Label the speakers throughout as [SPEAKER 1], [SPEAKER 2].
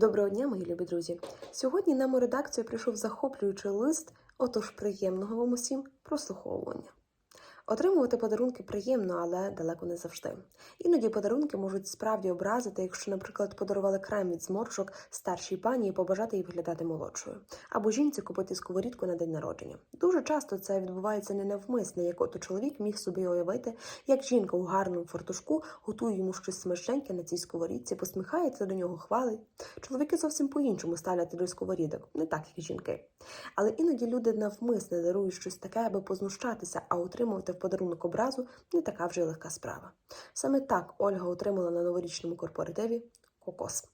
[SPEAKER 1] Доброго дня, мої любі друзі! Сьогодні нам у редакцію прийшов захоплюючий лист, отож приємного вам усім прослуховування. Отримувати подарунки приємно, але далеко не завжди. Іноді подарунки можуть справді образити, якщо, наприклад, подарували крем від зморшок старшій пані і побажати їй виглядати молодшою, або жінці купити сковорідку на день народження. Дуже часто це відбувається не навмисне, як ото чоловік міг собі уявити, як жінка у гарному фартушку готує йому щось смачненьке на цій сковорідці, посміхається до нього, хвалить. Чоловіки зовсім по-іншому ставляться до сковорідок, не так, як жінки. Але іноді люди навмисне дарують щось таке, аби познущатися, а отримувати в подарунок образу не така вже й легка справа. Саме так Ольга отримала на новорічному корпоративі кокос.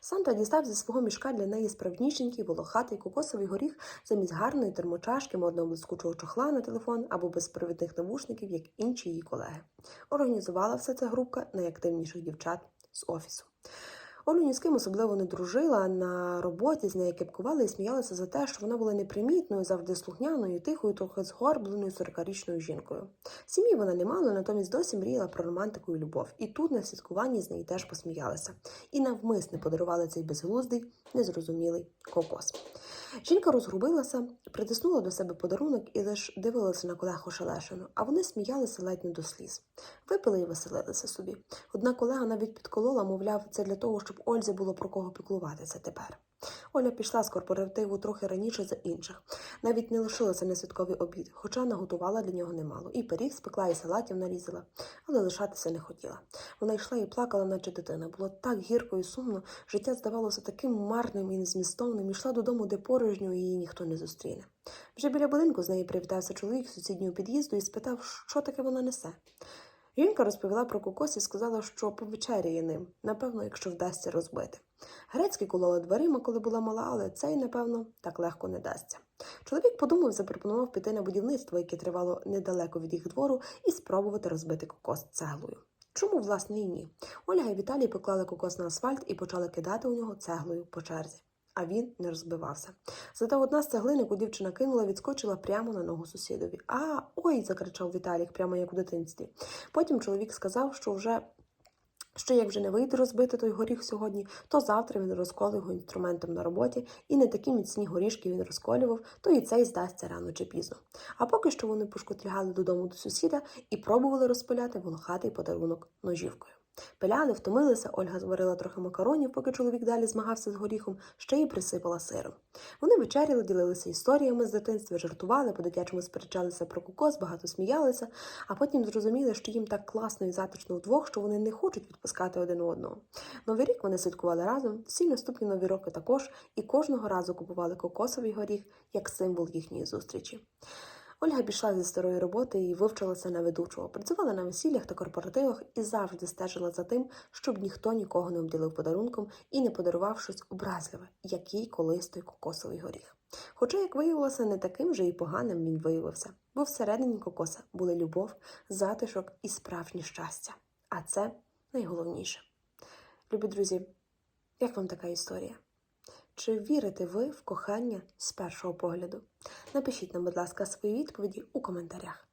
[SPEAKER 1] Санта дістав зі свого мішка для неї справнішенький волохатий кокосовий горіх замість гарної термочашки, модного блискучого чохла на телефон або безпровідних навушників, як інші її колеги. Організувала все це групка найактивніших дівчат з офісу. Олю ні з ким особливо не дружила на роботі, з нею кепкували і сміялися за те, що вона була непримітною, завжди слухняною, тихою, трохи згорбленою 40-річною жінкою. Сім'ї вона не мала, натомість досі мріяла про романтику і любов. І тут на святкуванні з неї теж посміялися. І навмисне подарували цей безглуздий, незрозумілий кокос. Жінка розгрубилася, притиснула до себе подарунок і лише дивилася на колег ошелешено, а вони сміялися ледь не до сліз. Випили і веселилися собі. Одна колега навіть підколола, мовляв, це для того, щоб Ользі було про кого піклуватися тепер. Оля пішла з корпоративу трохи раніше за інших. Навіть не лишилася на святковий обід, хоча наготувала для нього немало. І пиріг спекла, і салатів нарізала, але лишатися не хотіла. Вона йшла і плакала, наче дитина. Було так гірко і сумно, життя здавалося таким марним і незмістовним, йшла додому, де порожньо її ніхто не зустріне. Вже біля будинку з нею привітався чоловік з сусіднього під'їзду і спитав, що таке вона несе. Жінка розповіла про кокос і сказала, що повечеряє ним, напевно, якщо вдасться розбити. Грецький колола дверима, коли була мала, але цей, напевно, так легко не дасться. Чоловік подумав, запропонував піти на будівництво, яке тривало недалеко від їх двору, і спробувати розбити кокос цеглою. Чому, власне, і ні? Ольга і Віталій поклали кокос на асфальт і почали кидати у нього цеглою по черзі. А він не розбивався. Зате одна з цеглин, яку дівчина кинула, відскочила прямо на ногу сусідові. А, ой, закричав Віталік, прямо як у дитинстві. Потім чоловік сказав, що вже. Що як вже не вийде розбити той горіх сьогодні, то завтра він розколе його інструментом на роботі, і не такі міцні горішки він розколював, то і цей здасться рано чи пізно. А поки що вони пошкотлягали додому до сусіда і пробували розпиляти волохатий подарунок ножівкою. Пиляли, втомилися, Ольга зварила трохи макаронів, поки чоловік далі змагався з горіхом, ще й присипала сиром. Вони вечеряли, ділилися історіями з дитинства, жартували, по-дитячому сперечалися про кокос, багато сміялися, а потім зрозуміли, що їм так класно і затишно вдвох, що вони не хочуть відпускати один одного. Новий рік вони святкували разом, всі наступні нові роки також, і кожного разу купували кокосовий горіх як символ їхньої зустрічі. Ольга пішла зі старої роботи і вивчилася на ведучого, працювала на весіллях та корпоративах і завжди стежила за тим, щоб ніхто нікого не обділив подарунком і не подарував щось образливе, як їй колись той кокосовий горіх. Хоча, як виявилося, не таким же і поганим він виявився, бо всередині кокоса були любов, затишок і справжнє щастя. А це найголовніше. Любі друзі, як вам така історія? Чи вірите ви в кохання з першого погляду? Напишіть нам, будь ласка, свої відповіді у коментарях.